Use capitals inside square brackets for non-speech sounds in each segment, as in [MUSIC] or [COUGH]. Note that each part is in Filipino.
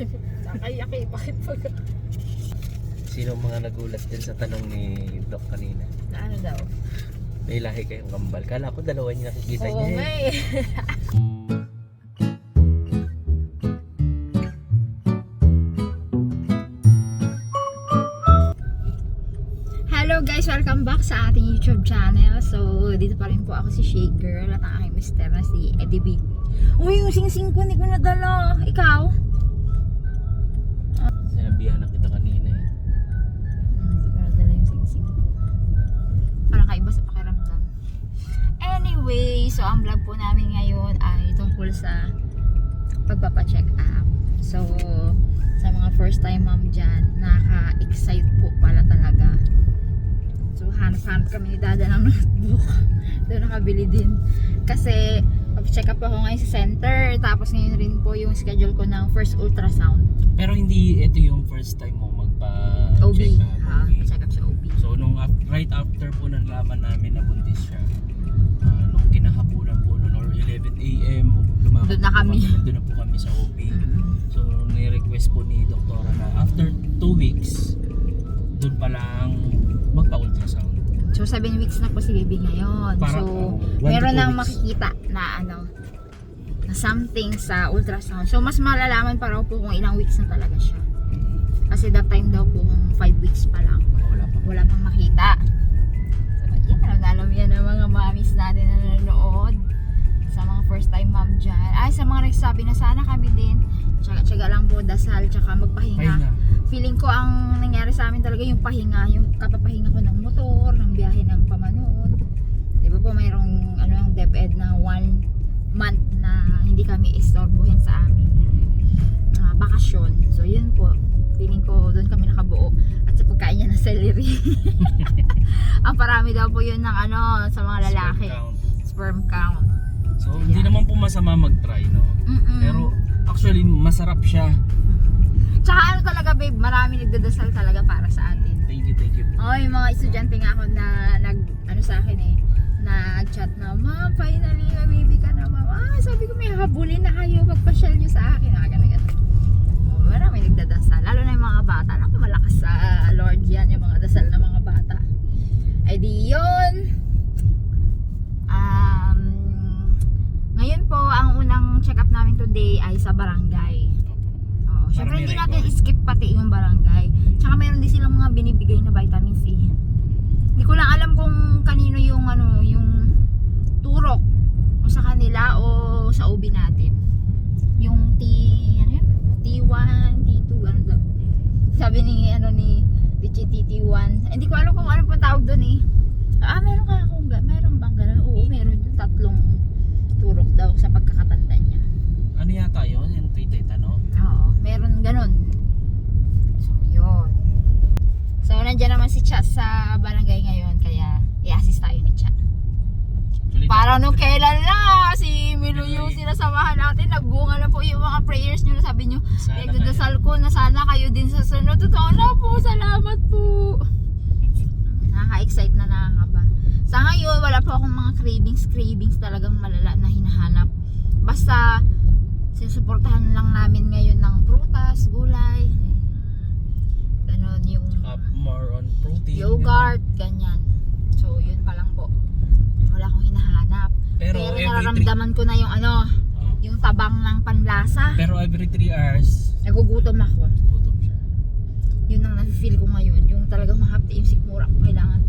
Nakayaki, bakit pag... Sino mga nagulat din sa tanong ni Doc kanina? Na ano daw? May lahi kayong kambal. Kala ko dalawa niya nakikita Oo niya. nga eh. eh. [LAUGHS] Hello guys! Welcome back sa ating YouTube channel. So, dito pa rin po ako si Shake Girl at ang aking mister na si Eddie Big. Uy, yung sing-sing ko, hindi ko nadala. Ikaw? Ang vlog po namin ngayon ay tungkol sa pagpapacheck up. So, sa mga first time mom dyan, nakaka-excite po pala talaga. So, hanap-hanap kami ni Dada ng notebook. [LAUGHS] Doon nakabili din. Kasi, pag-check up ako ngayon sa center. Tapos ngayon rin po yung schedule ko ng first ultrasound. Pero hindi ito yung first time mo OB. magpa-check up. Ha? Okay. Check up sa OB. So nung right after po nang laman namin na buntis siya, 11 a.m. lumakad Doon na po kami. Doon na po kami sa OB. Mm-mm. So ni-request po ni doktora na after 2 weeks, doon pa lang magpa-ultrasound. So, 7 weeks na po si baby ngayon. Para, so, oh, meron nang weeks. makikita na ano, na something sa ultrasound. So, mas malalaman pa raw po kung ilang weeks na talaga siya. Kasi that time daw po kung 5 weeks pa lang. Wala pa. Wala pang makita. So, yan, alam, yan ng mga mommies natin na nanonood. Sa mga first time mom dyan. Ay, sa mga nagsasabi na sana kami din. Tsaga-tsaga lang po, dasal, tsaka magpahinga Pahinga. feeling ko ang nangyari sa amin talaga yung pahinga, yung kapapahinga ko ng motor, ng biyahe ng pamanood. Di ba po mayroong ano yung DepEd na one month na hindi kami istorbohin sa aming ah, bakasyon. So yun po, feeling ko doon kami nakabuo at sa pagkain niya ng celery. [LAUGHS] ang parami daw po yun ng ano sa mga lalaki, Sperm count. sperm count. So hindi naman po masama mag-try, no? Mm-mm. Pero actually masarap siya. Tsaka ano talaga babe, marami nagdadasal talaga para sa atin. Thank you, thank you. Oh, yung mga estudyante nga ako na nag ano sa akin eh, nag-chat na, "Ma'am, finally may baby ka na, ma'am." Ah, sabi ko may habulin na kayo pagpa-shell niyo sa akin. Ah, ganun ganun. Oh, marami nagdadasal, lalo na yung mga bata. Naku, malakas sa Lord yan, yung mga dasal ng mga bata. Ay di yun. Ngayon po, ang unang check-up namin today ay sa barangay. Oo, syempre hindi natin skip pati yung barangay. Tsaka meron din silang mga binibigay na vitamin C. Hindi ko lang alam kung kanino yung ano, yung turok o sa kanila o sa OB natin. Yung T, ano yun? T1, T2, ano daw. Sabi ni, ano ni, Richie TT1. Hindi ko alam kung ano pang tawag doon eh. Ah, meron ka akong, meron bang ganun? Oo, meron yung tatlong daw sa pagkakatanda niya. Ano yata yun? Yung titita, no? Oo, meron ganun. So, yun. So, nandiyan naman si Cha sa barangay ngayon, kaya i-assist tayo ni Cha. Para nung kailan na, si Milo yung sinasamahan natin, nagbunga na po yung mga prayers nyo na sabi nyo, nagdadasal ko na sana kayo din sa sunod. Totoo na po, salamat po. [LAUGHS] Nakaka-excite na nakakaba. Sa ngayon, wala po akong mga cravings, cravings talagang malala na hinahanap. Basta, sinusuportahan lang namin ngayon ng prutas, gulay, ganon yung Uh, more on protein. yogurt, ganyan. So, yun pa lang po. Wala akong hinahanap. Pero, Pero, nararamdaman ko na yung ano, Oh. yung tabang ng panlasa. pero every 3 hours, Nagugutom ako. gutom siya. Yun ang nafe-feel ko ngayon. Yung talagang mahapti yung sikmura ko. Kailangan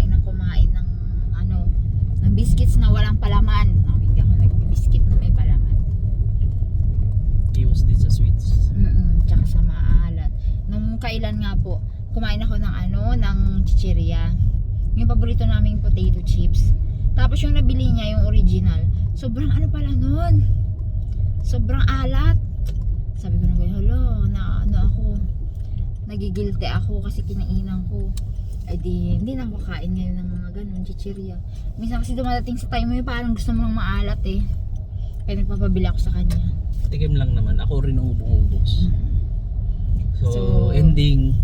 kumain ng kumain ng ano, ng biscuits na walang palaman. No, hindi ako nag-biscuit na may palaman. Iwas din sa sweets. Mm tsaka sa maalat. Nung kailan nga po, kumain ako ng ano, ng chichirya. Yung paborito naming potato chips. Tapos yung nabili niya, yung original, sobrang ano pala nun. Sobrang alat. Sabi ko na kayo, hala, na ano ako, nagigilty ako kasi kinainan ko. Ay di, hindi na ako kain ngayon ng mga ganun, chichirya. Minsan kasi dumadating sa time mo yung parang gusto mo ng maalat eh. Kaya nagpapabili ako sa kanya. Tikim lang naman. Ako rin ang ubong-ubos. Mm. So, So- ending,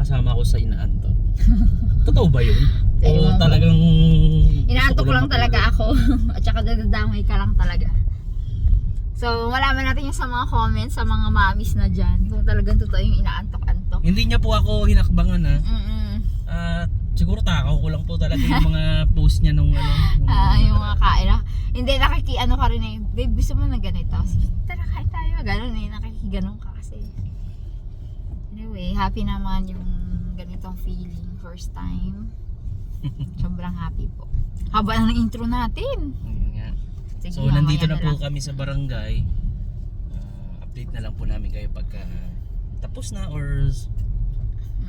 kasama ko sa inaanto. [LAUGHS] Totoo ba yun? O ko. talagang... Inaantok gusto lang talaga ako. [LAUGHS] At saka dadadamay ka lang talaga. So, malaman natin yung sa mga comments, sa mga mamis na dyan, kung talagang totoo yung inaantok-antok. Hindi niya po ako hinakbangan ha. Mm-mm. At siguro takaw ko lang po talaga yung mga [LAUGHS] post niya nung ano. nung- Ah, yung mga kain na. Hindi, nakiki, ano ka rin eh, babe, gusto mo na ganito? Sige, tara, kain tayo. Ganun eh, nakikiganon ka kasi. Anyway, happy naman yung ganitong feeling, first time. [LAUGHS] Sobrang happy po. Haba na ng intro natin. Ayun nga. Sige, So nandito mamaya na po lang. kami sa barangay. Ah, update na lang po namin kayo pagka tapos na or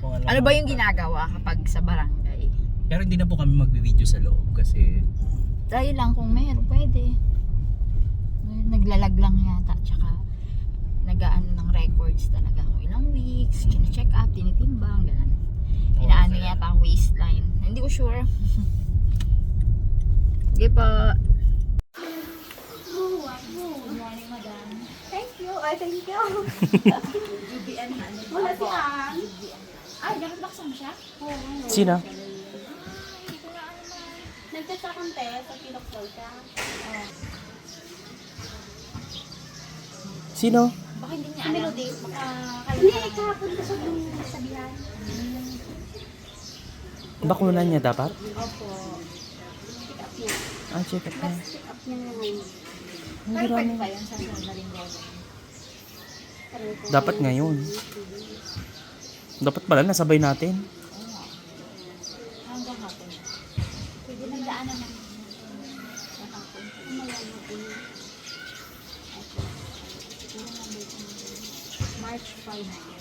s- kung Ano ba yung ginagawa kapag sa barangay? Pero hindi na po kami magbi-video sa loob kasi Tayo lang kung meron, pwede. Naglalag lang yata, tsaka nagaano ng records talaga kung ilang weeks, check up, tinitimbang, ganun. Inaano kaya- yata ang waistline. Hindi ko sure. Sige po. Good morning, madam. Thank you. Ay, thank you. GBN [LAUGHS] na. [LAUGHS] Wala si Ann. Ay, dapat baksan mo siya? Oo. Sino? Nag-test akong test sa pinokpol ka. Sino? Baka hindi niya alam. Melody. Baka Hindi, kayo kahapon ko sa nung sabihan. Bakunan niya dapat? Opo. Pick up niya. Ah, check up Last pick up niya ngayon. Pero pwede ba yun sa po. Dapat ngayon. Dapat pala nasabay natin. Hanggang hapon. Pwede nang daanan naman. Sa hapon. Malayo po yun. March 5.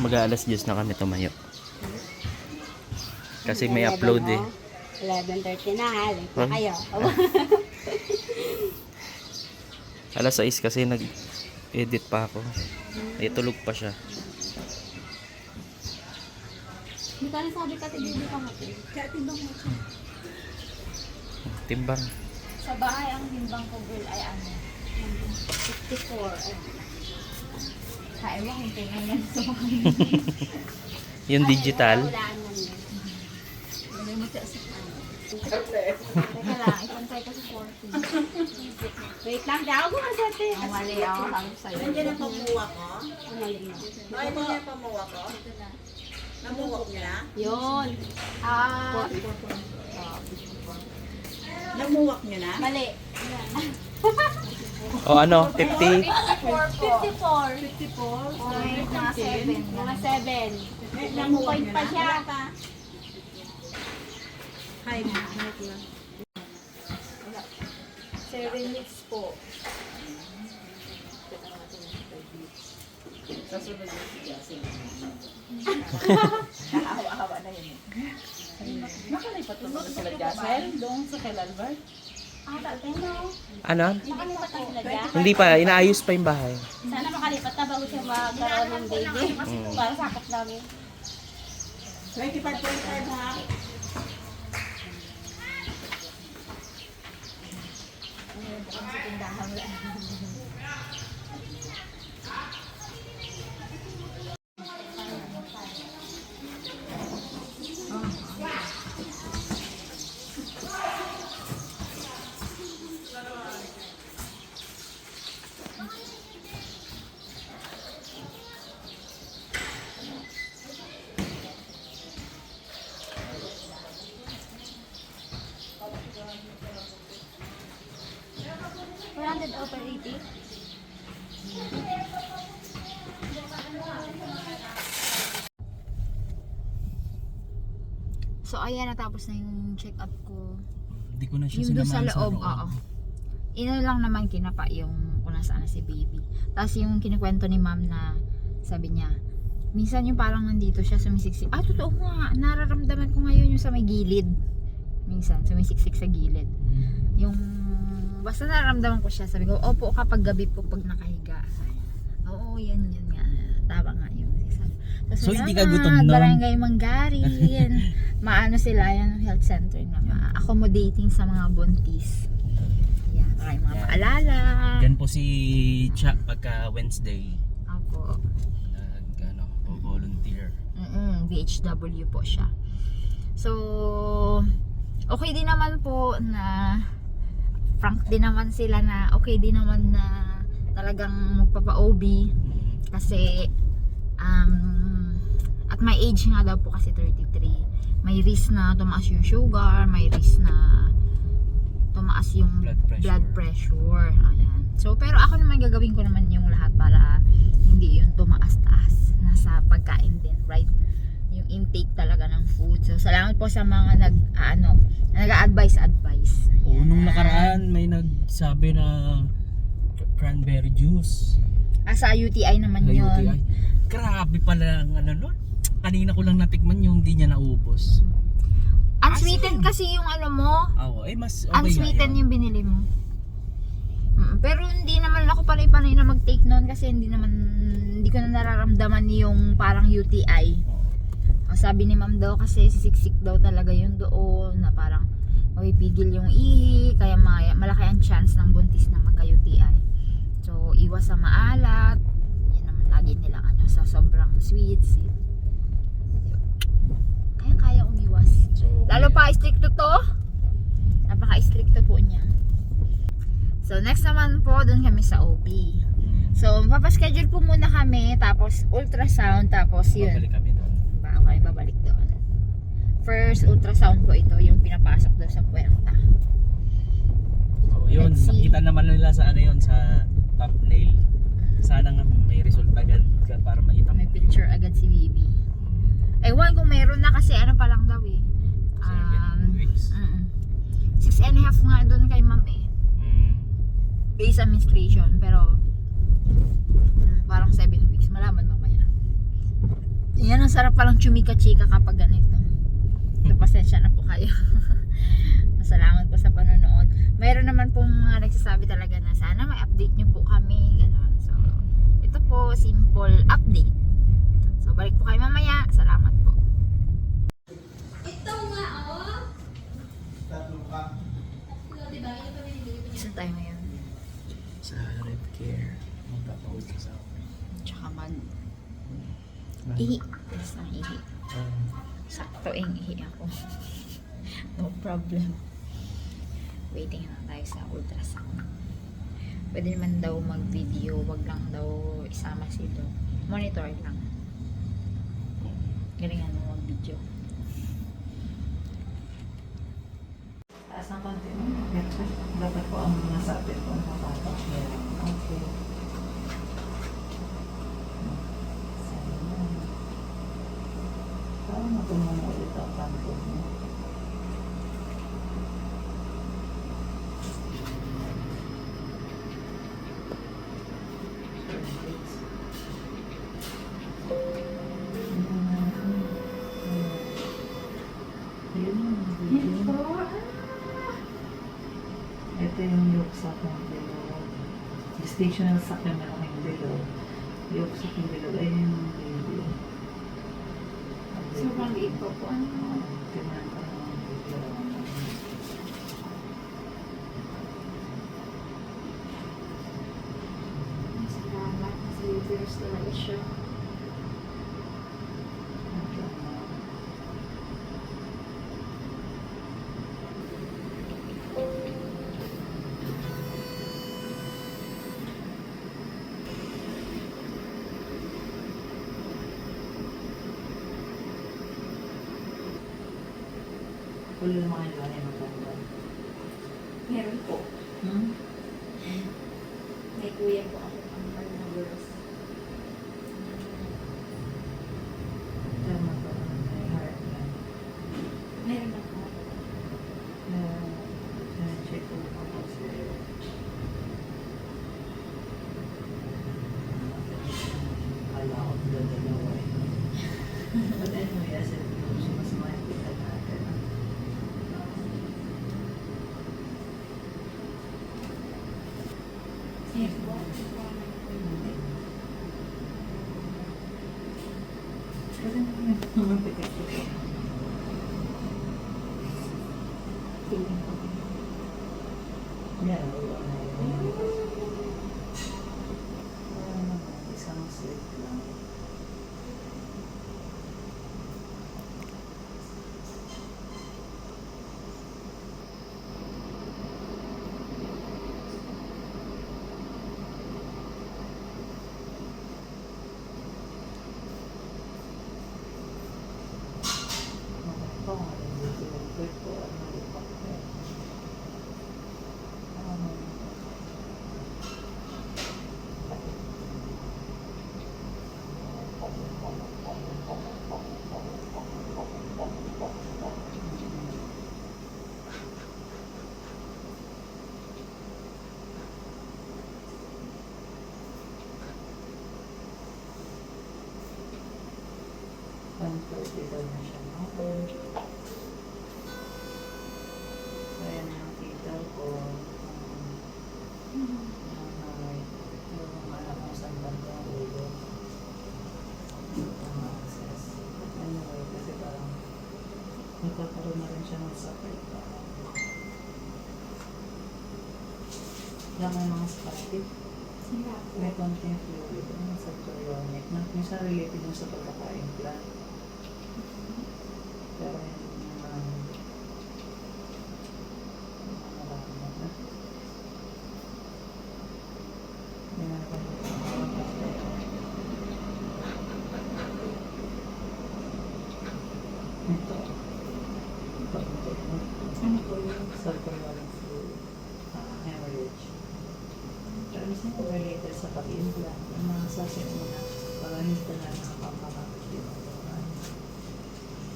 Mag-aalas 10 na kami tumayo. Kasi may upload eh. 11.30 na ha. Late na Huh? kayo. [LAUGHS] Alas 6 kasi nag-edit pa ako. Eh, tulog pa siya. Hindi ka na sabi ka, tigil ka mo. Kaya tindong mo siya. Timbang. Sa bahay, ang timbang ko girl ay ano? 54. Ay, Kaya mo kung tingnan yan. [LAUGHS] Yung digital. Walaan lang yun. Lagay mo siya sa Teka lang, ipantay ko sa 40. Wait lang, di ako gumasete. Ang mali ako, sabi sa'yo. Nandiyan ang pamuwa ko. Ang mali mo. Ay, ito niya pamuwa ko. Namuwak niya na? Yun. Ah, Namuwak niya na? Mali. O ano, 50? 54. 54? Point mga 7. Mga 7. Eh, May namuwak pa na? siya. Hi, height lang. 7 weeks po. Nakaawa-awa na yun. Nakalipat na ba sila Jacel? Doon sa kay Albert? Tatay no. Ano? Na. Hindi pa, inaayos pa yung bahay. Sana makalipat na bago siya magkaroon ng baby. Para sakop namin. 25.5 ha? Four [LAUGHS] So, ayan, natapos na yung check-up ko. Hindi ko na siya Yung doon sa sinamahan loob, oo. Ino lang naman kinapa yung kung nasaan na si baby. Tapos yung kinikwento ni ma'am na sabi niya, minsan yung parang nandito siya sumisiksik. Ah, totoo nga. Nararamdaman ko ngayon yung sa may gilid. Minsan, sumisiksik sa gilid. Yung, basta nararamdaman ko siya. Sabi ko, opo kapag gabi po pag nakahiga. Oo, yan, yan nga. Tama nga. Tapos, So, hindi ka "Salamat, gutom nun?" Barangay Manggarin. [LAUGHS] Maano sila yan, health center na ma-accommodating sa mga buntis. Yan, baka yung mga Yan. paalala. Yan po si Cha pagka Wednesday. Opo. Ah, Mm, BHW po siya. So, okay din naman po na frank din naman sila na okay din naman na talagang magpapa-OB kasi um, at my age nga daw po kasi 33 may risk na tumaas yung sugar may risk na tumaas yung Blood pressure. blood pressure. Ayan. So, pero ako naman gagawin ko naman yung lahat para hindi yung tumaas-taas. Nasa pagkain din, right? Yung intake talaga ng food. So, salamat po sa mga nag, ano, nag-advise advice. Oo, nung nakaraan may nagsabi na cranberry juice. Ah, sa UTI naman Sa yun. UTI. Grabe pala ang ano nun. Kanina ko lang natikman yung hindi niya naubos. Unsweetened Asin. kasi yung ano mo. Oo, eh mas okay Unsweetened yun. yung binili mo. Mm, pero hindi naman ako panay-panay na mag-take noon kasi hindi naman hindi ko na nararamdaman yung parang UTI. Ang sabi ni ma'am daw kasi sisiksik daw talaga yung doon na parang mapipigil yung ihi kaya ma- malaki ang chance ng buntis na magka-UTI. So, iwas sa maalat. Yan naman lagi nilang ano sa sobrang sweets. Kaya kaya umiwas. So, Lalo pa stricto to. Napaka-stricto po niya. So, next naman po, doon kami sa OB. So, papaschedule po muna kami, tapos ultrasound, tapos yun. Babalik kami doon. Bago kami babalik doon. First ultrasound po ito, yung pinapasok doon sa puwerta. So, yun, nakita naman nila sa ano yun, sa thumbnail. Sana nga may result agad ka para makita mo. May picture agad si Bibi. Ewan kung meron na kasi ano pa lang daw eh. Seven weeks. mm-mm. Six and a half nga doon kay ma'am eh. Mm. Base administration, pero mm, parang 7 weeks. Malaman mamaya. Yan, ang sarap palang chumika-chika kapag ganito. So, pasensya na po kayo. [LAUGHS] Masalamat po sa panonood. Mayroon naman pong mga nagsasabi talaga na sana may update nyo po kami. Ganon. So, ito po, simple update. So, balik po kayo mamaya. Salamat po. Nga, oh. Tatlo, di ba? Pa binibili ko niya. Saan tayo ngayon? Sa Red Care. Magpapawid ka sa akin. Tsaka mag... Ihi. Yes, ang ihi. Um, Sakto yung ihi ako. [LAUGHS] no problem. Waiting lang tayo sa ultrasound. Pwede naman daw mag-video, wag lang daw isama si Doc. Monitor lang. Galingan mo mag-video. Taas ng mo. Dapat po ang nasa atin po ang makatak. Okay. Parang matulong mo ulit ang kanto mo. Gestation ng sakyan na ng bilog. Yoksak ng bilog ay yung baby. Sobrang liit po po. Oo, tingnan ko video. Salamat kasi uterus talaga siya. Ulo ng mga iba ay maganda. Meron po. Hmm? May kuya po ako ang pag-nagulos. Tama pa naman may heart na. Meron ako. Na, na-check ko pa kasi. Kala ko dalawa eh. But anyway, as it goes, mas makikita natin. Yes po. Kasi naman tikat-tikat. Feeling ko. Yeah, wala na yun. Wala naman, isang slip lang. 140 daw na siya. Okay. So, ayan yung kita ko. Um. Yung anak mo sa bandang ulo. Ang access. Anyway, kasi nagkakaroon na rin siya ng sakit. Wala may mga spastic. May konting fluid. Ano sa chorionic. Na, minsan related yung sa pagkaka-implant. Pero hindi naman marami na. Hindi na naman Ito. Ito. Ito. Ano po yun? Sa chorionic fluid. Ah, hemorrhage. Pero minsan po related sa pag-implant. Yung mga sasin mo na para hindi ka na nakakamakit din ang mga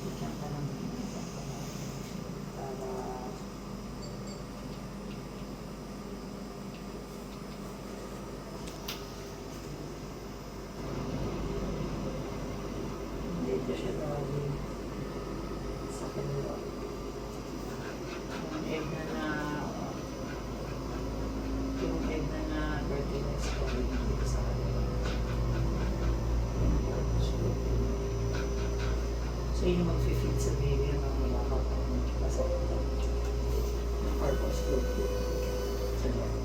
Bigyan ka ng para hindi ko siya lagi sa kanila. Yung egg na na yung egg na na birthdayness ko hindi ko sa kanila. So yun yung mag-fit sa baby yung mga makakapag kasi yung purpose ko sa loob.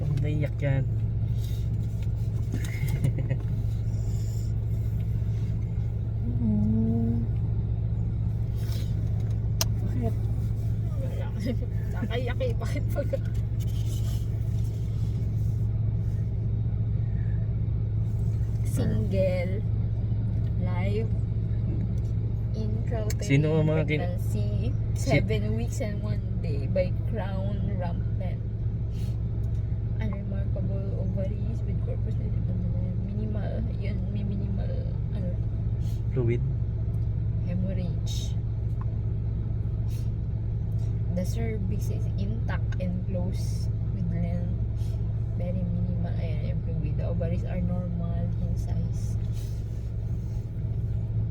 Ang naiyak yan. Bakit? Nakaiyak eh. Bakit pag... Single. Live. In Crown Sino ang mga kin- pregnancy. Seven weeks and one day by Crown Rampant. Unremarkable ovaries with corpus minimal. Yun, may minimal ano, Fluid? hemorrhage. The cervix is intact and close with length. Very minimal. Ayan, yung fluid. The ovaries are normal in size.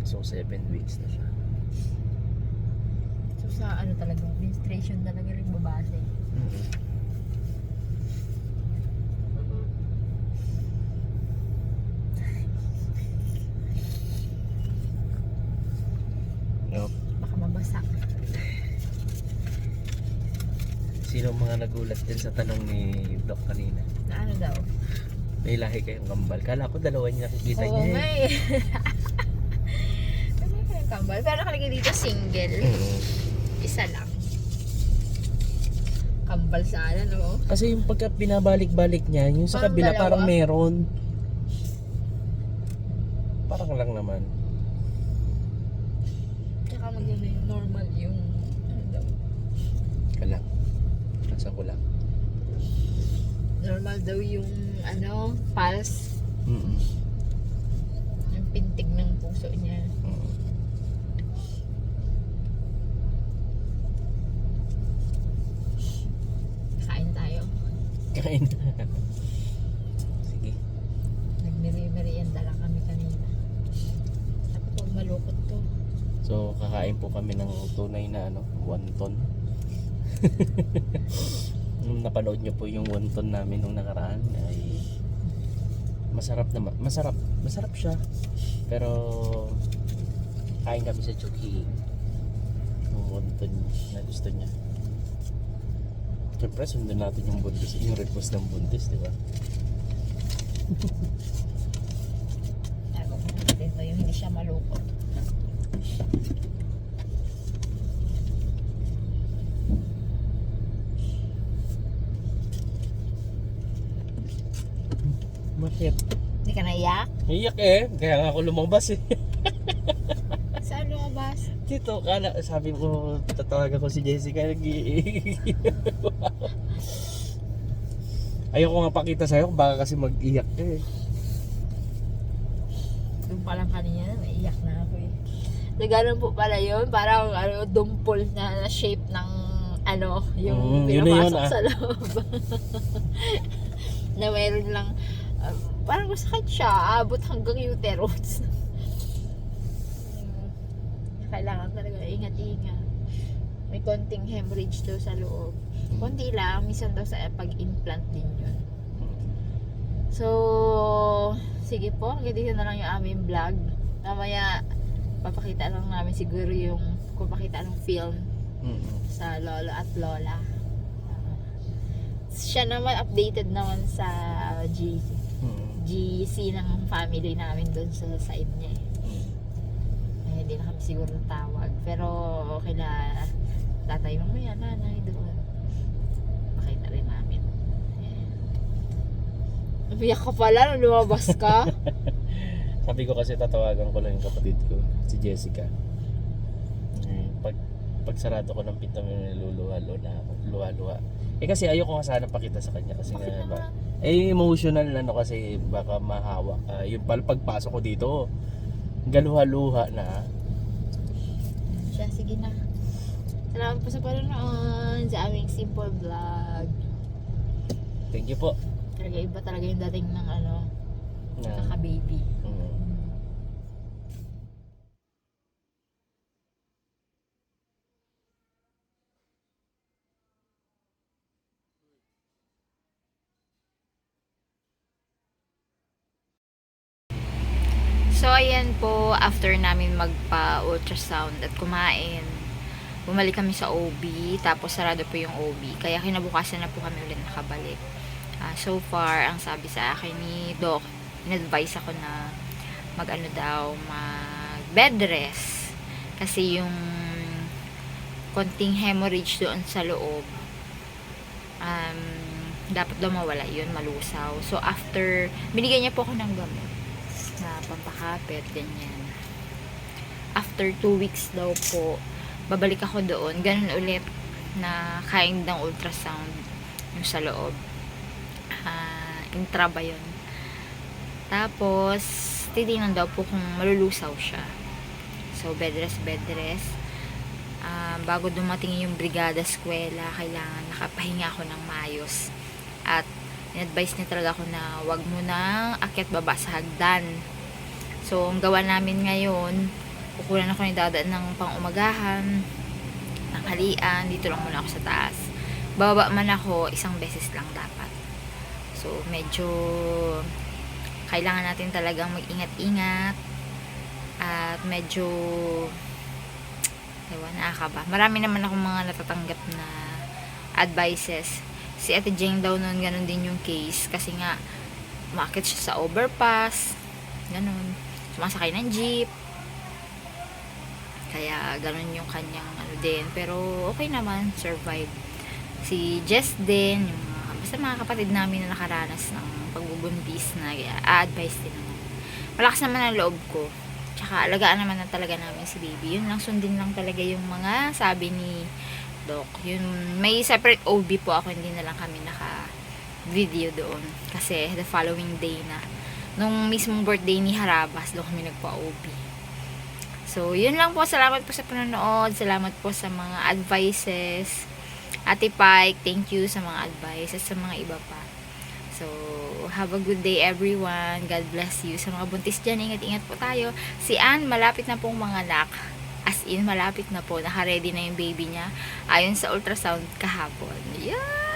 So, 7 weeks na siya. So sa ano talaga, menstruation talaga rin babase. Mm-hmm. Mabasa. Sino mga nagulat din sa tanong ni Doc kanina? Na ano daw? May lahi kayong kambal. Kala ko dalawa niya nakikita Oo niya. nga eh. Ano [LAUGHS] yung kambal? Pero nakalagay dito single. Mm. Isa lang. Kambal sana, no? Kasi yung pagka binabalik-balik niya, yung sa Parang kabila dalawa. parang meron. Parang lang naman. Tsaka maganda yung normal yung ano daw. Kala. Nasa ko lang. Normal daw yung ano, pulse. Mm-mm. Yung pintig ng puso niya. Mm. Kain tayo. Kain na. Sige. Nagmeri-merienda lang kami kanina. Sabi ko, malukot to. So, kakain po kami ng tunay na ano, wonton. [LAUGHS] Nung napanood nyo po yung wonton namin nung nakaraan ay masarap naman. Masarap. Masarap siya. Pero kain kami sa Chucky. Yung wonton na gusto niya. Siyempre, sundan natin yung buntis, yung request ng buntis, di ba? Sabi ko, natin to yung hindi siya malukot. Bakit? Hindi ka naiyak? Iyak eh. Kaya nga ako lumabas eh. [LAUGHS] Dito, kala, sabi ko, tatawagan ko si Jessica. nag [LAUGHS] Ayoko nga pakita sa'yo, baka kasi mag-iyak ka eh. Doon pa lang kanina, naiyak na ako eh. Na ganun po pala yun, parang ano, dumpol na, na shape ng ano, yung Mm, yun na yun, pinapasok ah. sa loob. [LAUGHS] na meron lang ah, parang masakit siya, abot hanggang uterus. Kailangan talaga ingat-ingat. May konting hemorrhage daw sa loob. Konti lang, minsan daw sa pag-implant din yun. So, sige po, hanggang dito na lang yung aming vlog. Mamaya, papakita lang namin siguro yung, kung pakita ng film Mm. sa lolo at lola. Siya naman updated naman sa G. GC ng family namin doon sa side niya. eh. Hindi na kami siguro tawag. Pero okay na tatay mamaya, nanay doon. Makita rin namin. Ayan. Umiyak ka pala nung lumabas ka. [LAUGHS] Sabi ko kasi tatawagan ko lang yung kapatid ko, si Jessica. Eh, pag pag sarado ko ng pinto may luluha-luha ako, luha-luha. Eh kasi ayoko nga sana pakita sa kanya kasi nga ba, eh emotional ano kasi baka mahawa. Ah, yung pal pagpasok ko dito, galuha-luha na. Siya, sige na. Salamat po sa panonood sa aming simple vlog. Thank you po. Talaga iba talaga yung dating ng ano, Na, kaka-baby. mm. So, ayan po, after namin magpa-ultrasound at kumain, bumalik kami sa OB, tapos sarado po yung OB. Kaya kinabukasan na po kami ulit nakabalik. Ah, so far, ang sabi sa akin ni Doc, in-advise ako na mag-ano daw, mag bed rest. Kasi yung konting hemorrhage doon sa loob, um, dapat daw mawala yun, malusaw. So, after, binigyan niya po ako ng gamot na pampakapit, ganyan. After two weeks daw po, babalik ako doon. Ganun ulit na kind ng ultrasound yung sa loob. Ah, intra ba yun? Tapos, titingnan daw po kung malulusaw siya. So, bed rest, bed rest. Ah, bago dumating yung brigada eskwela, kailangan nakapahinga ako ng maayos. At in-advise niya talaga ako na wag mo nang akit baba sa hagdan. So, ang gawa namin ngayon, kukunan ako ni dada ng pang-umagahan, ng halian, dito lang muna ako sa taas. Bababa man ako, isang beses lang dapat. So, medyo kailangan natin talagang mag-ingat-ingat at medyo ewan, nakakaba. Marami naman akong mga natatanggap na advices si Ate Jane daw noon ganun din yung case. Kasi nga umakit siya sa overpass ganun. Sumasakay ng jeep. Kaya ganun yung kanyang ano din. Pero okay naman survive. Si Jess din yung mga, basta mga kapatid namin na nakaranas ng pagbubuntis na a-advise din naman. Malakas naman ang loob ko. Tsaka alagaan naman na talaga namin si baby. Yun lang sundin lang talaga yung mga sabi ni Doc. Yun, may separate OB po ako, hindi na lang kami naka video doon. Kasi the following day na. Nung mismong birthday ni Harabas, doon kami nagpa-OB. So, yun lang po. Salamat po sa panonood. Salamat po sa mga advices. Ate Pike, thank you sa mga advices sa mga iba pa. So, have a good day everyone. God bless you. Sa mga buntis dyan, ingat-ingat po tayo. Si Ann, malapit na pong mga anak. As in, malapit na po. Naka-ready na yung baby niya. Ayon sa ultrasound kahapon. Yeah!